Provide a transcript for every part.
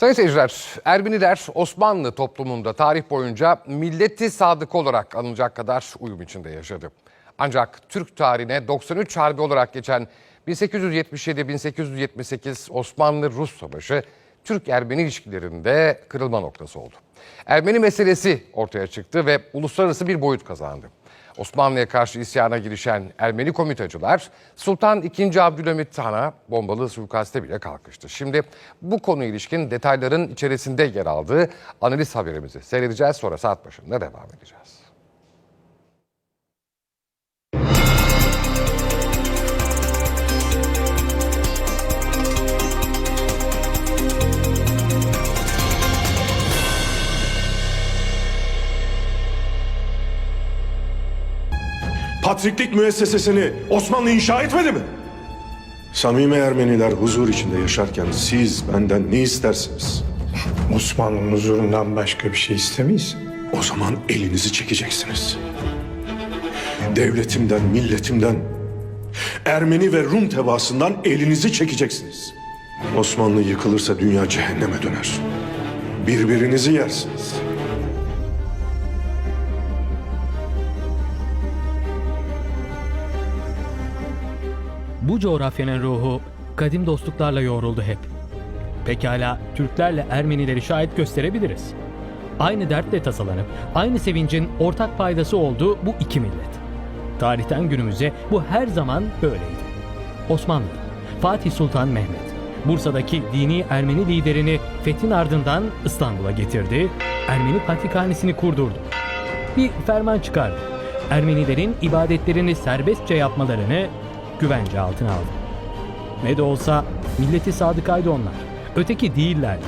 Sayın seyirciler, Ermeniler Osmanlı toplumunda tarih boyunca milleti sadık olarak anılacak kadar uyum içinde yaşadı. Ancak Türk tarihine 93 Harbi olarak geçen 1877-1878 Osmanlı-Rus Savaşı Türk-Ermeni ilişkilerinde kırılma noktası oldu. Ermeni meselesi ortaya çıktı ve uluslararası bir boyut kazandı. Osmanlı'ya karşı isyana girişen Ermeni komitacılar Sultan II. Abdülhamit Han'a bombalı suikaste bile kalkıştı. Şimdi bu konu ilişkin detayların içerisinde yer aldığı analiz haberimizi seyredeceğiz. Sonra saat başında devam edeceğiz. Patriklik müessesesini Osmanlı inşa etmedi mi? Samimi Ermeniler huzur içinde yaşarken siz benden ne istersiniz? Osmanlı'nın huzurundan başka bir şey istemeyiz. O zaman elinizi çekeceksiniz. Devletimden, milletimden, Ermeni ve Rum tebaasından elinizi çekeceksiniz. Osmanlı yıkılırsa dünya cehenneme döner. Birbirinizi yersiniz. Bu coğrafyanın ruhu kadim dostluklarla yoğruldu hep. Pekala Türklerle Ermenileri şahit gösterebiliriz. Aynı dertle tasalanıp aynı sevincin ortak paydası olduğu bu iki millet. Tarihten günümüze bu her zaman böyleydi. Osmanlı, Fatih Sultan Mehmet, Bursa'daki dini Ermeni liderini fethin ardından İstanbul'a getirdi, Ermeni patrikhanesini kurdurdu. Bir ferman çıkardı. Ermenilerin ibadetlerini serbestçe yapmalarını güvence altına aldı. Ne de olsa milleti sadıkaydı onlar. Öteki değillerdi.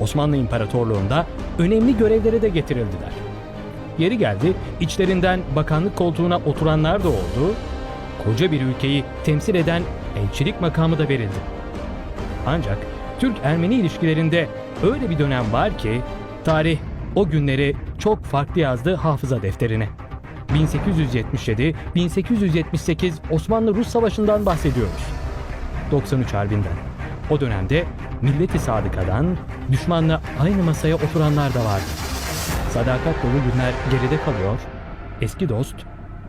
Osmanlı İmparatorluğu'nda önemli görevlere de getirildiler. Yeri geldi içlerinden bakanlık koltuğuna oturanlar da oldu. Koca bir ülkeyi temsil eden elçilik makamı da verildi. Ancak Türk-Ermeni ilişkilerinde öyle bir dönem var ki tarih o günleri çok farklı yazdı hafıza defterine. 1877-1878 Osmanlı-Rus Savaşı'ndan bahsediyoruz. 93 Harbi'nden. O dönemde milleti sadıkadan düşmanla aynı masaya oturanlar da vardı. Sadakat dolu günler geride kalıyor, eski dost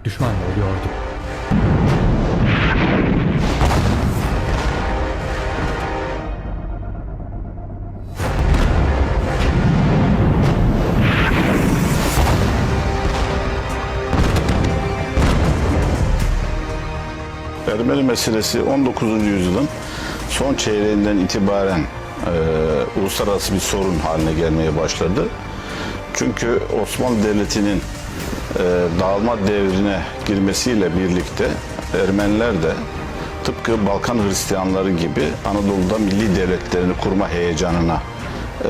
düşman oluyordu. Ermeni meselesi 19. yüzyılın son çeyreğinden itibaren e, uluslararası bir sorun haline gelmeye başladı. Çünkü Osmanlı Devleti'nin e, dağılma devrine girmesiyle birlikte Ermeniler de tıpkı Balkan Hristiyanları gibi Anadolu'da milli devletlerini kurma heyecanına e,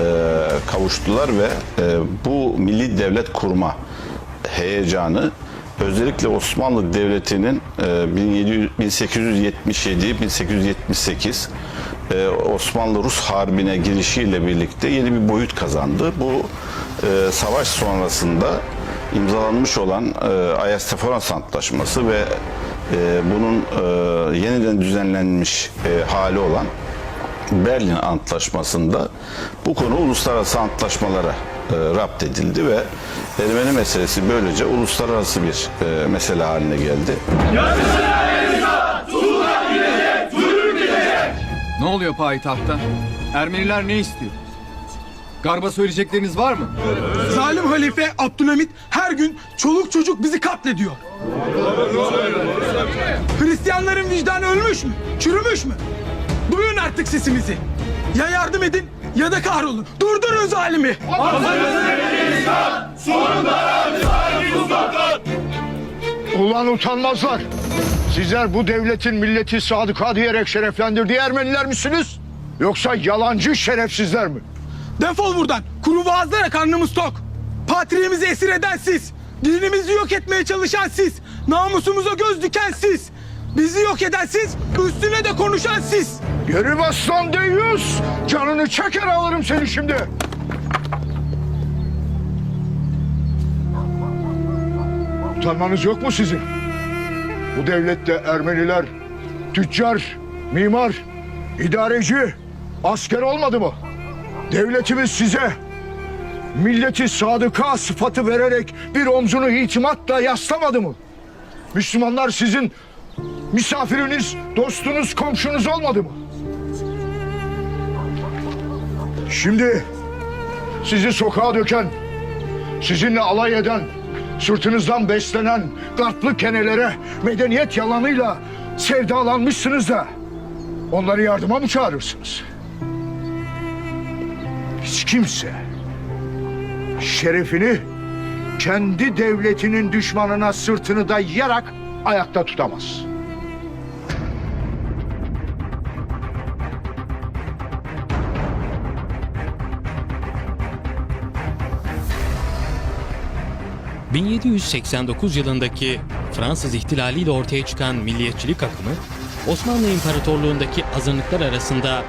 kavuştular ve e, bu milli devlet kurma heyecanı özellikle Osmanlı Devleti'nin 1877-1878 e, Osmanlı-Rus Harbi'ne girişiyle birlikte yeni bir boyut kazandı. Bu e, savaş sonrasında imzalanmış olan e, Ayastefanos Antlaşması ve bunun yeniden düzenlenmiş hali olan Berlin Antlaşması'nda bu konu uluslararası antlaşmalara e, rapt edildi ve Ermeni meselesi böylece uluslararası bir e, mesele haline geldi. Ne oluyor payitahtta? Ermeniler ne istiyor? Garba söyleyecekleriniz var mı? Zalim halife Abdülhamit her gün çoluk çocuk bizi katlediyor. Hristiyanların vicdanı ölmüş mü? Çürümüş mü? Duyun artık sesimizi. Ya yardım edin ya da kahrolun. Durdurun zalimi. Ulan utanmazlar. Sizler bu devletin milleti sadıka diyerek şereflendirdiği Ermeniler misiniz? Yoksa yalancı şerefsizler mi? Defol buradan. Kuru boğazlara karnımız tok. Patriğimizi esir eden siz. Dinimizi yok etmeye çalışan siz. Namusumuza göz diken siz. Bizi yok eden siz. Üstüne de konuşan siz. Geri bas lan deyyus! Canını çeker alırım seni şimdi. Utanmanız yok mu sizin? Bu devlette Ermeniler tüccar, mimar, idareci, asker olmadı mı? Devletimiz size milleti sadıka sıfatı vererek bir omzunu itimatla yaslamadı mı? Müslümanlar sizin misafiriniz, dostunuz, komşunuz olmadı mı? Şimdi sizi sokağa döken, sizinle alay eden, sırtınızdan beslenen garplı kenelere medeniyet yalanıyla sevdalanmışsınız da onları yardıma mı çağırırsınız? Hiç kimse şerefini kendi devletinin düşmanına sırtını dayayarak ayakta tutamaz. ...1789 yılındaki Fransız ihtilaliyle ortaya çıkan milliyetçilik akımı... ...Osmanlı İmparatorluğundaki azınlıklar arasında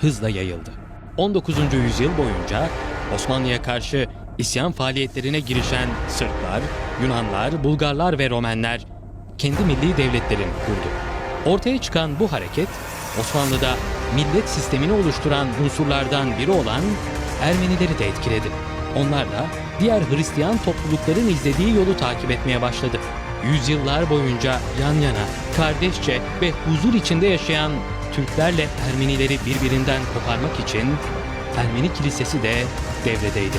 hızla yayıldı. 19. yüzyıl boyunca Osmanlı'ya karşı isyan faaliyetlerine girişen Sırplar, Yunanlar, Bulgarlar ve Romenler kendi milli devletlerini kurdu. Ortaya çıkan bu hareket Osmanlı'da millet sistemini oluşturan unsurlardan biri olan Ermenileri de etkiledi. Onlar da diğer Hristiyan toplulukların izlediği yolu takip etmeye başladı. Yüzyıllar boyunca yan yana, kardeşçe ve huzur içinde yaşayan Türklerle Ermenileri birbirinden koparmak için Ermeni Kilisesi de devredeydi.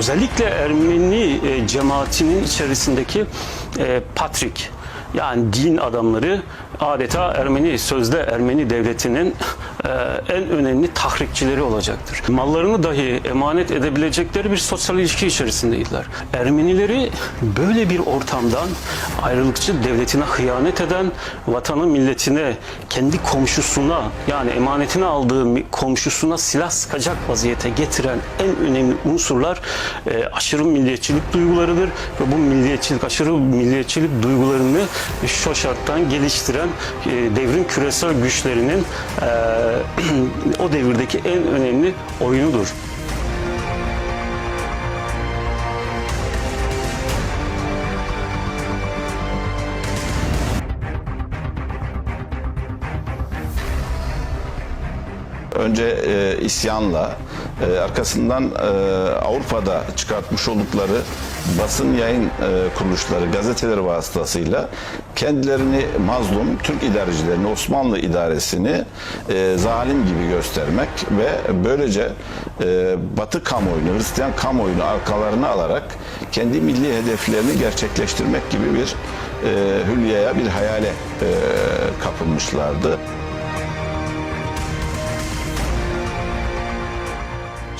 özellikle Ermeni e, cemaatinin içerisindeki e, patrik yani din adamları adeta Ermeni sözde Ermeni devletinin en önemli tahrikçileri olacaktır. Mallarını dahi emanet edebilecekleri bir sosyal ilişki içerisindeydiler. Ermenileri böyle bir ortamdan ayrılıkçı devletine hıyanet eden, vatanı milletine, kendi komşusuna yani emanetine aldığı komşusuna silah sıkacak vaziyete getiren en önemli unsurlar e, aşırı milliyetçilik duygularıdır ve bu milliyetçilik, aşırı milliyetçilik duygularını şu şarttan geliştiren e, devrin küresel güçlerinin e, o devirdeki en önemli oyunudur. önce e, isyanla e, arkasından e, Avrupa'da çıkartmış oldukları basın yayın e, kuruluşları, gazeteleri vasıtasıyla kendilerini mazlum Türk idarecilerini, Osmanlı idaresini e, zalim gibi göstermek ve böylece e, Batı kamuoyunu, Hristiyan kamuoyunu arkalarına alarak kendi milli hedeflerini gerçekleştirmek gibi bir e, hülyaya, bir hayale e, kapılmışlardı.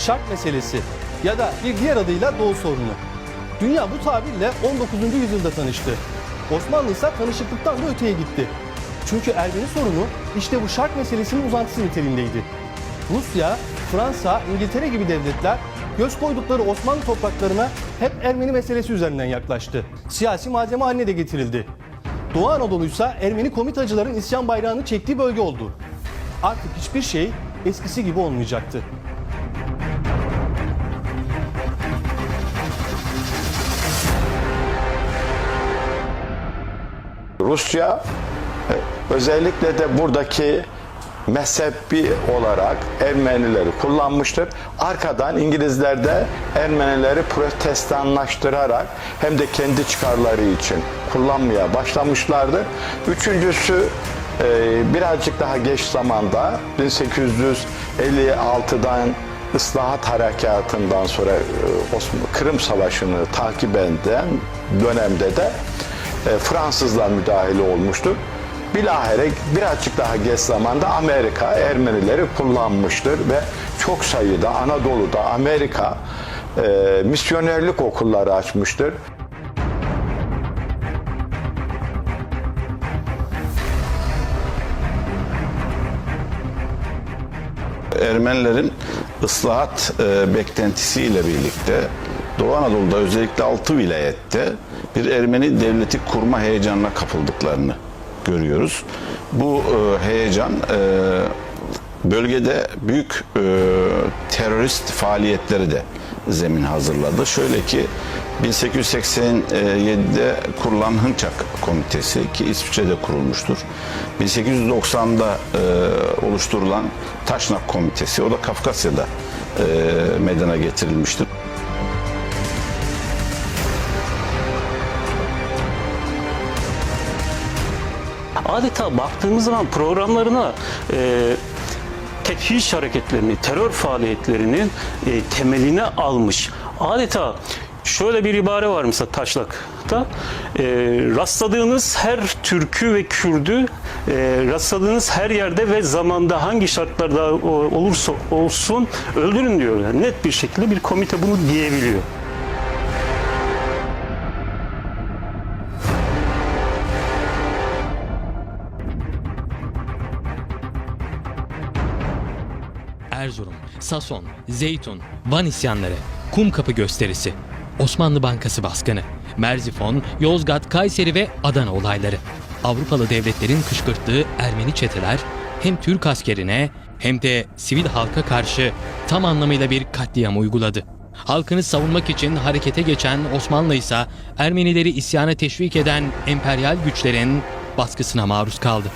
Şark meselesi ya da bir diğer adıyla Doğu sorunu. Dünya bu tabirle 19. yüzyılda tanıştı. Osmanlı ise tanışıklıktan da öteye gitti. Çünkü Ermeni sorunu işte bu şark meselesinin uzantısı niteliğindeydi. Rusya, Fransa, İngiltere gibi devletler göz koydukları Osmanlı topraklarına hep Ermeni meselesi üzerinden yaklaştı. Siyasi malzeme haline de getirildi. Doğu Anadolu ise Ermeni komitacıların isyan bayrağını çektiği bölge oldu. Artık hiçbir şey eskisi gibi olmayacaktı. Rusya e, özellikle de buradaki mezhebi olarak Ermenileri kullanmıştır. Arkadan İngilizler de Ermenileri protestanlaştırarak hem de kendi çıkarları için kullanmaya başlamışlardı. Üçüncüsü e, birazcık daha geç zamanda 1856'dan ıslahat harekatından sonra e, Kırım Savaşı'nı takip eden dönemde de e, Fransızlar müdahale olmuştur. Bilahare birazcık daha geç zamanda Amerika Ermenileri kullanmıştır ve çok sayıda Anadolu'da Amerika e, misyonerlik okulları açmıştır. Ermenilerin ıslahat e, beklentisiyle birlikte Doğu Anadolu'da özellikle 6 vilayette bir Ermeni devleti kurma heyecanına kapıldıklarını görüyoruz. Bu e, heyecan e, bölgede büyük e, terörist faaliyetleri de zemin hazırladı. Şöyle ki 1887'de kurulan Hınçak Komitesi ki İsviçre'de kurulmuştur. 1890'da e, oluşturulan Taşnak Komitesi o da Kafkasya'da e, meydana getirilmiştir. Adeta baktığımız zaman programlarına e, tethiş hareketlerini, terör faaliyetlerinin e, temeline almış. Adeta şöyle bir ibare var mesela Taşlak'ta. E, rastladığınız her Türk'ü ve Kürd'ü e, rastladığınız her yerde ve zamanda hangi şartlarda olursa olsun öldürün diyor. Yani net bir şekilde bir komite bunu diyebiliyor. Sason, Zeytun, Van isyanları, Kumkapı gösterisi, Osmanlı Bankası baskını, Merzifon, Yozgat, Kayseri ve Adana olayları. Avrupalı devletlerin kışkırttığı Ermeni çeteler hem Türk askerine hem de sivil halka karşı tam anlamıyla bir katliam uyguladı. Halkını savunmak için harekete geçen Osmanlı ise Ermenileri isyana teşvik eden emperyal güçlerin baskısına maruz kaldı.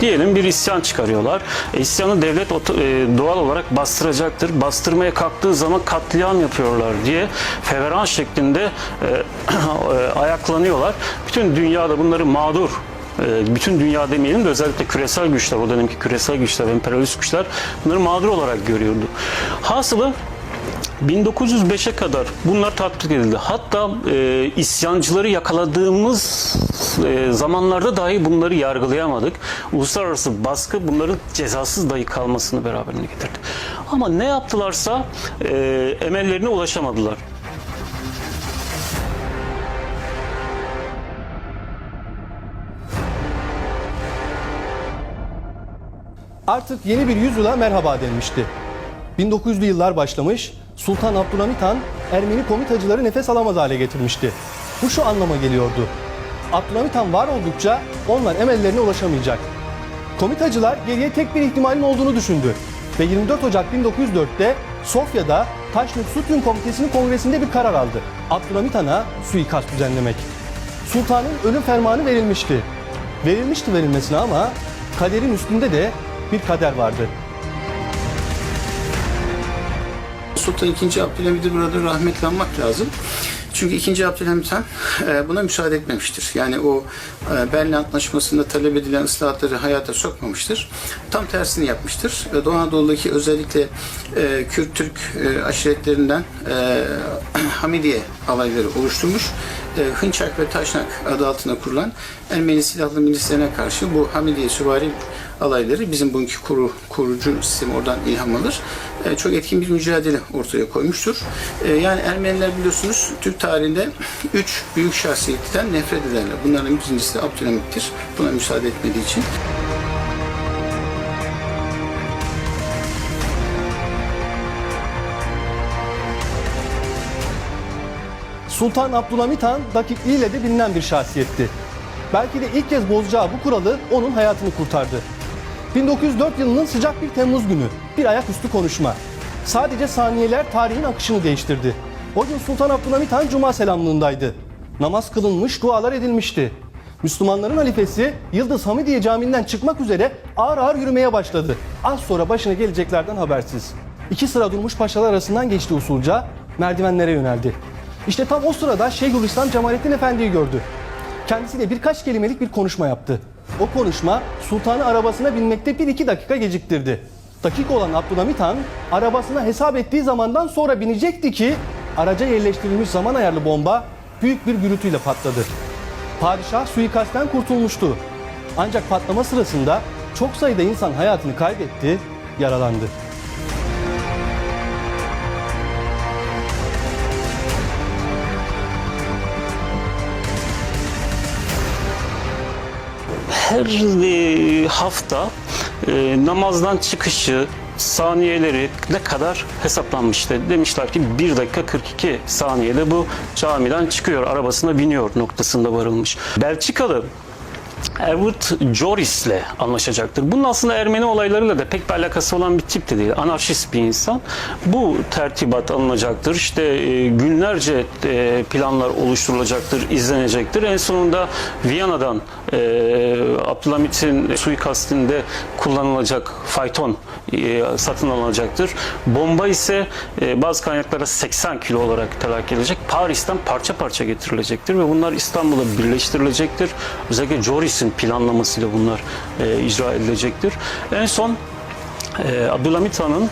Diyelim bir isyan çıkarıyorlar. E, isyanı devlet e, doğal olarak bastıracaktır. Bastırmaya kalktığı zaman katliam yapıyorlar diye feveran şeklinde e, e, ayaklanıyorlar. Bütün dünyada bunları mağdur bütün dünya demeyelim de özellikle küresel güçler, o dönemki küresel güçler, emperyalist güçler bunları mağdur olarak görüyordu. Hasılı 1905'e kadar bunlar tatbik edildi. Hatta e, isyancıları yakaladığımız e, zamanlarda dahi bunları yargılayamadık. Uluslararası baskı bunların cezasız dahi kalmasını beraberinde getirdi. Ama ne yaptılarsa e, emellerine ulaşamadılar. Artık yeni bir yüzyıla merhaba denmişti. 1900'lü yıllar başlamış, Sultan Abdülhamit Han Ermeni komitacıları nefes alamaz hale getirmişti. Bu şu anlama geliyordu. Han var oldukça onlar emellerine ulaşamayacak. Komitacılar geriye tek bir ihtimalin olduğunu düşündü. Ve 24 Ocak 1904'te Sofya'da Taşnuk Sütun Komitesi'nin kongresinde bir karar aldı. Abdülhamit Han'a suikast düzenlemek. Sultanın ölüm fermanı verilmişti. Verilmişti verilmesine ama kaderin üstünde de bir kader vardı. Sultan II. Abdülhamid'i burada rahmetle anmak lazım. Çünkü 2. Abdülhamit Han e, buna müsaade etmemiştir. Yani o e, Berlin Antlaşması'nda talep edilen ıslahatları hayata sokmamıştır. Tam tersini yapmıştır. Ve Doğu Anadolu'daki özellikle e, Kürt-Türk e, aşiretlerinden e, Hamidiye alayları oluşturmuş. E, Hınçak ve Taşnak adı altında kurulan Ermeni silahlı milislerine karşı bu Hamidiye süvari alayları bizim bugünkü kuru, kurucu sistemi oradan ilham alır. E, çok etkin bir mücadele ortaya koymuştur. E, yani Ermeniler biliyorsunuz Türk tarihinde üç büyük şahsiyetten nefret ederler. Bunların birincisi Abdülhamit'tir. Buna müsaade etmediği için. Sultan Abdülhamit Han dakikliğiyle de bilinen bir şahsiyetti. Belki de ilk kez bozacağı bu kuralı onun hayatını kurtardı. 1904 yılının sıcak bir Temmuz günü bir ayaküstü konuşma. Sadece saniyeler tarihin akışını değiştirdi. O gün Sultan Abdülhamit Han Cuma selamlığındaydı. Namaz kılınmış, dualar edilmişti. Müslümanların halifesi Yıldız Hamidiye Camii'nden çıkmak üzere ağır ağır yürümeye başladı. Az sonra başına geleceklerden habersiz. İki sıra durmuş paşalar arasından geçti usulca, merdivenlere yöneldi. İşte tam o sırada Şeyhülislam Cemalettin Efendi'yi gördü. Kendisiyle birkaç kelimelik bir konuşma yaptı. O konuşma sultanı arabasına binmekte bir iki dakika geciktirdi. Dakik olan Abdülhamit Han arabasına hesap ettiği zamandan sonra binecekti ki araca yerleştirilmiş zaman ayarlı bomba büyük bir gürültüyle patladı. Padişah suikastten kurtulmuştu. Ancak patlama sırasında çok sayıda insan hayatını kaybetti, yaralandı. Her e, hafta e, namazdan çıkışı saniyeleri ne kadar hesaplanmıştı. Demişler ki 1 dakika 42 saniyede bu camiden çıkıyor, arabasına biniyor noktasında varılmış. Belçikalı Erwin Joris'le anlaşacaktır. Bunun aslında Ermeni olaylarıyla da pek bir alakası olan bir tip de değil. Anarşist bir insan. Bu tertibat alınacaktır. İşte e, günlerce e, planlar oluşturulacaktır, izlenecektir. En sonunda Viyana'dan e, Abdülhamit'in suikastinde kullanılacak fayton e, satın alınacaktır. Bomba ise bazı kaynaklara 80 kilo olarak telakki edilecek. Paris'ten parça parça getirilecektir ve bunlar İstanbul'a birleştirilecektir. Özellikle Joris'in planlamasıyla bunlar e, icra edilecektir. En son e, Abdülhamit Han'ın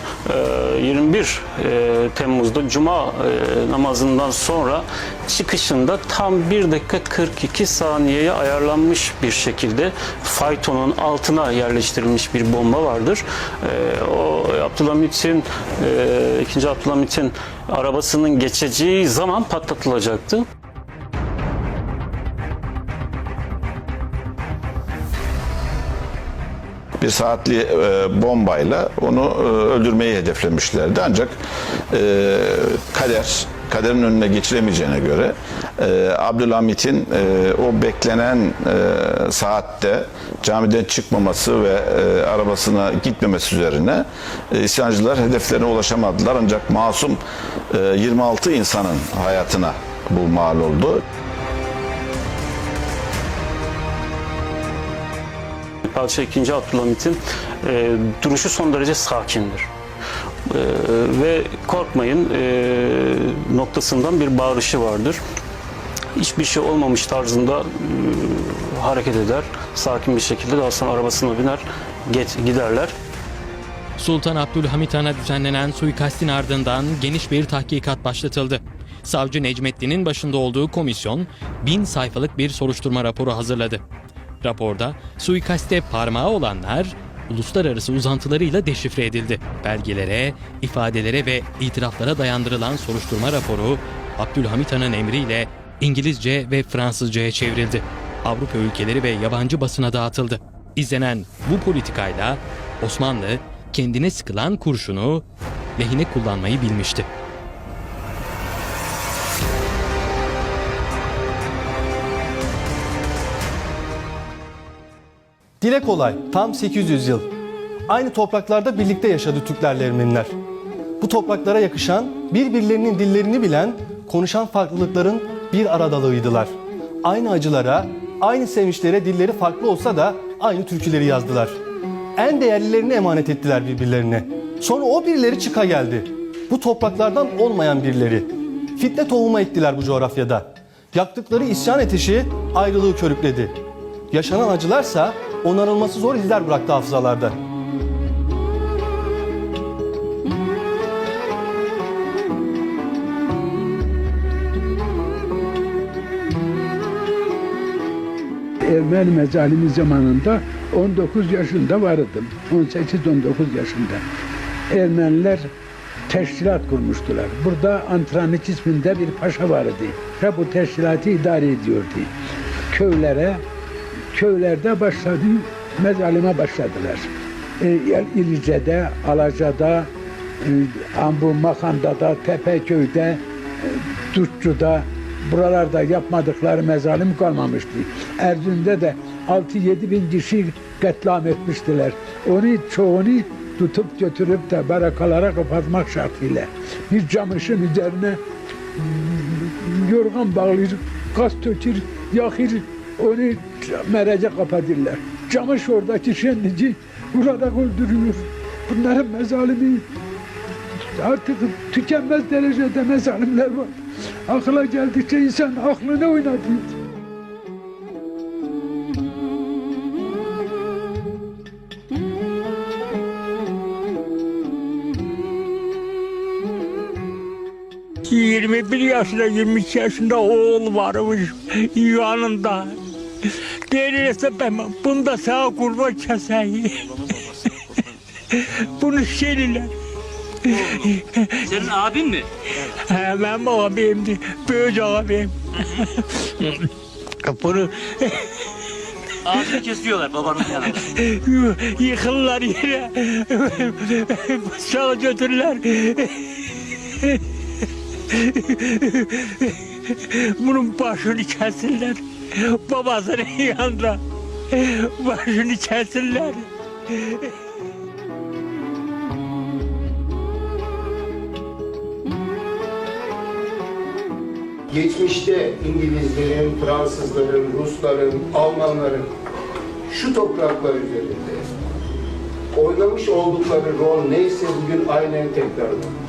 e, 21 e, Temmuz'da Cuma e, namazından sonra çıkışında tam 1 dakika 42 saniyeye ayarlanmış bir şekilde faytonun altına yerleştirilmiş bir bomba vardır. E, o Abdülhamit'in e, 2. Abdülhamit'in arabasının geçeceği zaman patlatılacaktı. Bir saatli e, bombayla onu e, öldürmeyi hedeflemişlerdi. Ancak e, kader kaderin önüne geçiremeyeceğine göre e, Abdülhamit'in e, o beklenen e, saatte camiden çıkmaması ve e, arabasına gitmemesi üzerine e, isyancılar hedeflerine ulaşamadılar. Ancak masum e, 26 insanın hayatına bu mal oldu. Padişah 2. Abdülhamit'in e, duruşu son derece sakindir. E, ve korkmayın e, noktasından bir bağırışı vardır. Hiçbir şey olmamış tarzında e, hareket eder. Sakin bir şekilde daha sonra arabasına biner get, giderler. Sultan Abdülhamit Han'a düzenlenen suikastin ardından geniş bir tahkikat başlatıldı. Savcı Necmettin'in başında olduğu komisyon bin sayfalık bir soruşturma raporu hazırladı. Raporda suikaste parmağı olanlar uluslararası uzantılarıyla deşifre edildi. Belgelere, ifadelere ve itiraflara dayandırılan soruşturma raporu Abdülhamit Han'ın emriyle İngilizce ve Fransızcaya çevrildi. Avrupa ülkeleri ve yabancı basına dağıtıldı. İzlenen bu politikayla Osmanlı kendine sıkılan kurşunu lehine kullanmayı bilmişti. Dile kolay, tam 800 yıl. Aynı topraklarda birlikte yaşadı Türklerle Ermeniler. Bu topraklara yakışan, birbirlerinin dillerini bilen, konuşan farklılıkların bir aradalığıydılar. Aynı acılara, aynı sevinçlere dilleri farklı olsa da aynı türküleri yazdılar. En değerlilerini emanet ettiler birbirlerine. Sonra o birileri çıka geldi. Bu topraklardan olmayan birileri. Fitne tohumu ettiler bu coğrafyada. Yaktıkları isyan ateşi ayrılığı körükledi. Yaşanan acılarsa onarılması zor izler bıraktı hafızalarda. Ermeni mezalimi zamanında 19 yaşında vardım. 18-19 yaşında. Ermeniler teşkilat kurmuştular. Burada Antranit isminde bir paşa vardı. Ve bu teşkilatı idare ediyordu. Köylere, köylerde başladı, mezalime başladılar. E, İlice'de, Alaca'da, e, Ambu Makanda'da, Tepeköy'de, e, Dutçu'da, buralarda yapmadıkları mezalim kalmamıştı. Erzurum'da da 6-7 bin kişi katlam etmiştiler. Onu çoğunu tutup götürüp de barakalara kapatmak şartıyla bir camışın üzerine yorgan bağlayır, gaz tökür, yakır, onu merece kapatırlar. Camış oradaki şenlici burada öldürüyor. Bunların mezalimi artık tükenmez derecede mezalimler var. Akla geldikçe insan aklını oynatıyor. Yirmi bir yaşında, 22 yaşında oğul varmış yanında. Değerlese ben bunu da sağ kurban keseyim. Bunu şeyler. Senin abin mi? He, benim abimdi, büyük abim. Bunu Ağzını kesiyorlar babanın yanında. yıkırlar yere. Bıçağı götürürler. Bunun başını keserler. Babasının yanında. Başını keserler. geçmişte İngilizlerin, Fransızların, Rusların, Almanların şu topraklar üzerinde oynamış oldukları rol neyse bugün aynen tekrarlanıyor.